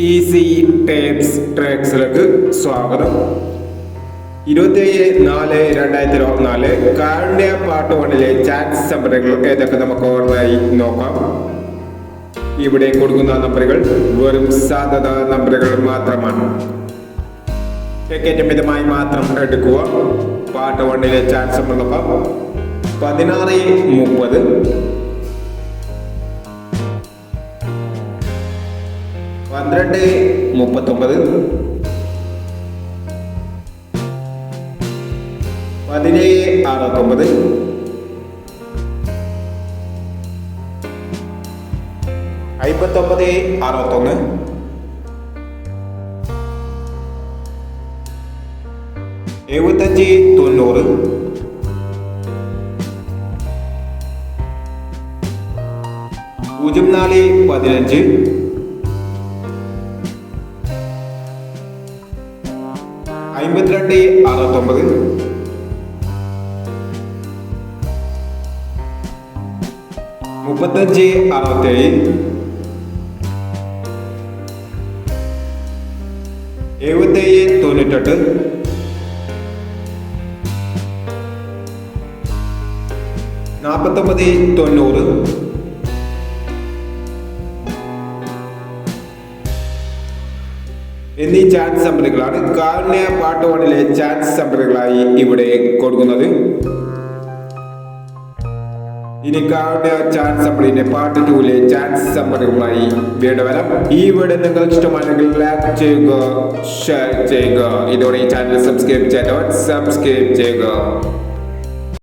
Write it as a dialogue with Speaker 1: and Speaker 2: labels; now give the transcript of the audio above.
Speaker 1: Easy tapes ട്രാക്സിലേക്ക് സ്വാഗതം. ഇരുപത്തിയേഴ് നാല് രണ്ടായിരത്തി ഇരുപത്തിനാല് കാരുണ്യ പാട്ട് വണ്ണിലെ ചാറ്റ് സംഭരണങ്ങൾ ഏതൊക്കെ നമുക്ക് ഓർമ്മയായി നോക്കാം. ഇവിടെ കൊടുക്കുന്ന നമ്പറുകൾ വെറും സാധ്യത നമ്പറുകൾ മാത്രമാണ്. ടിക്കറ്റ് മിതമായി മാത്രം എടുക്കുക. പാട്ട് വണ്ണിലെ ചാൻസ് സംഭരണം പതിനാറ് മുപ്പത് പന്ത്രണ്ട് മുപ്പത്തൊമ്പത്. പതിനേഴ് അറുപത്തൊമ്പത്. അമ്പത്തൊമ്പത് അറുപത്തൊന്ന്. എഴുപത്തഞ്ച് തൊണ്ണൂറ്. പൂജ്യം നാല് പതിനഞ്ച്. അമ്പത്തിരണ്ട് അറുപത്തൊമ്പത്. മുപ്പത്തഞ്ച് അറുപത്തേഴ്. എഴുപത്തേഴ് തൊണ്ണൂറ്റെട്ട്. നാൽപ്പത്തൊമ്പത് തൊണ്ണൂറ്. എന്നീ ചാറ്റ് നമ്പറുകളാണ് കാരുണ്യ പാട്ട് വണ്ണിലെ ചാറ്റ് നമ്പറുകളായി ഇവിടെ കൊടുക്കുന്നത്. ഇനി കാരുണ്യ ചാറ്റ് നമ്പറിന്റെ പാട്ട് ടൂലെ ചാറ്റ് നമ്പറുകളുമായി വീട് വരാം. ഈ വീട് നിങ്ങൾക്ക് ഇഷ്ടമാണെങ്കിൽ ലൈക്ക് ചെയ്യുക ഷെയർ ചെയ്യുക. ഇതോടെ ഈ ചാനൽ സബ്സ്ക്രൈബ് ചെയ്യാൻ സബ്സ്ക്രൈബ് ചെയ്യുക.